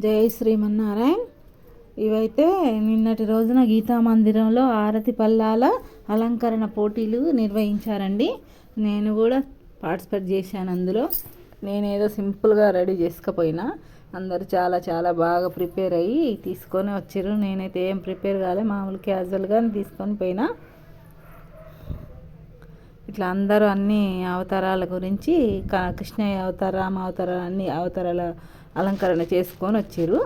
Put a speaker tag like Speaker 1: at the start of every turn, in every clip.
Speaker 1: జై శ్రీమన్నారాయణ. ఇవైతే నిన్నటి రోజున గీతా మందిరంలో ఆరతి పల్లాల అలంకరణ పోటీలు నిర్వహించారండి. నేను కూడా పార్టిసిపేట్ చేశాను అందులో. నేనేదో సింపుల్గా రెడీ చేసుకపోయినా అందరు చాలా చాలా బాగా ప్రిపేర్ అయ్యి తీసుకొని వచ్చారు నేనైతే ఏం ప్రిపేర్ కాలే మామూలు క్యాజువల్గా తీసుకొని పోయినా. ఇట్లా అందరూ అన్ని అవతారాల గురించి క- కృష్ణయ్య అవతార రామ అవతార అన్ని అవతారాల అలంకరణ చేసుకొని వచ్చారు.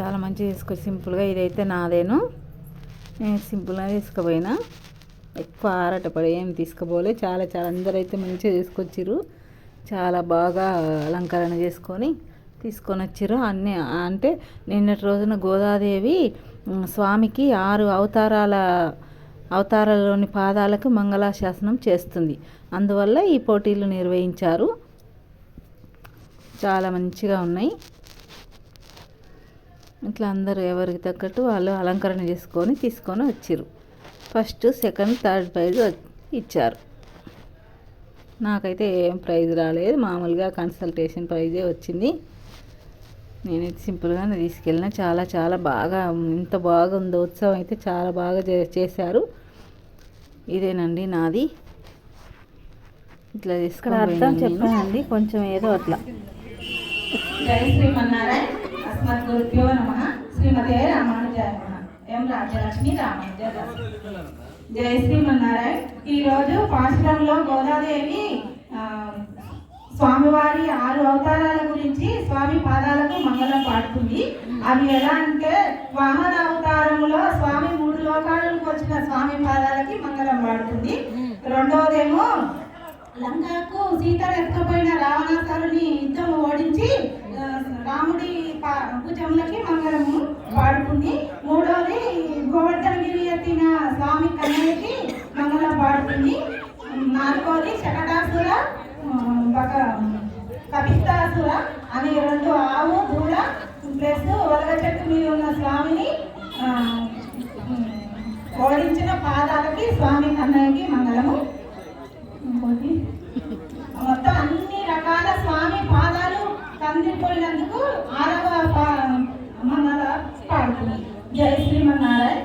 Speaker 1: చాలా మంచిగా తీసుకొచ్చి సింపుల్గా ఇదైతే నాదేను. నేను సింపుల్గా తీసుకుపోయినా. ఎక్కువ ఆరాటపడి ఏం తీసుకుపోలే. చాలా చాలా అందరూ అయితే మంచిగా తీసుకొచ్చారు చాలా బాగా అలంకరణ చేసుకొని తీసుకొని వచ్చారు. అన్నీ అంటే నిన్నటి రోజున గోదాదేవి స్వామికి ఆరు అవతారాల అవతారాలలోని పాదాలకు మంగళాశాసనం చేస్తుంది. అందువల్ల ఈ పోటీలు నిర్వహించారు. చాలా మంచిగా ఉన్నాయి. ఇట్లా అందరూ ఎవరికి తగ్గట్టు వాళ్ళు అలంకరణ చేసుకొని తీసుకొని వచ్చారు ఫస్ట్ సెకండ్ థర్డ్ ప్రైజ్ ఇచ్చారు. నాకైతే ఏం ప్రైజ్ రాలేదు. మామూలుగా కన్సల్టేషన్ ప్రైజే వచ్చింది. నేనైతే సింపుల్గానే తీసుకెళ్ళిన. చాలా చాలా బాగా ఇంత బాగుందో. ఉత్సవం అయితే చాలా బాగా చే- చేశారు. ఇదేనండి నాది. ఇట్లా
Speaker 2: ఇక్కడ అర్థం. చెప్పానండి కొంచెం ఏదో అట్లా.
Speaker 3: జై శ్రీమన్నారాయణ. అస్మత్ గురుభ్యో నమ. శ్రీమతే రామానుజాయ నమ. ఎం రాజ్యలక్ష్మి రామానుజ జై శ్రీమన్నారాయణ. ఈరోజు పాశ్రంలో గోదాదేవి స్వామివారి ఆరు అవతారాల గురించి స్వామి పాదాలకు మంగళం పాడుతుంది. అవి ఎలా అంటే వామన అవతారంలో స్వామి మూడు లోకాలకు వచ్చిన స్వామి పాదాలకి మంగళం పాడుతుంది. రెండవదేమో లంకకు సీత ఎత్తుకపోయిన రావణాసురుని యుద్ధం ఓడించి భుజములకి మంగళము పాడుతుంది మూడోది గోవర్ధనగిరి ఎత్తిన స్వామి కన్నయ్యకి మంగళం పాడుతుంది నాలుగోది శకటాసుర ఒక కపిస్తాసుర అనే రెండు ఆవు దూడ ప్లస్ వలగ చెట్టు మీద ఉన్న స్వామిని ఓడించిన పాదాలకి స్వామి కన్నయ్యకి మంగళము పొందిపోయినందుకు ఆరవ అమ్మనాల పాడుతుంది. జయ శ్రీమన్నారాయణ.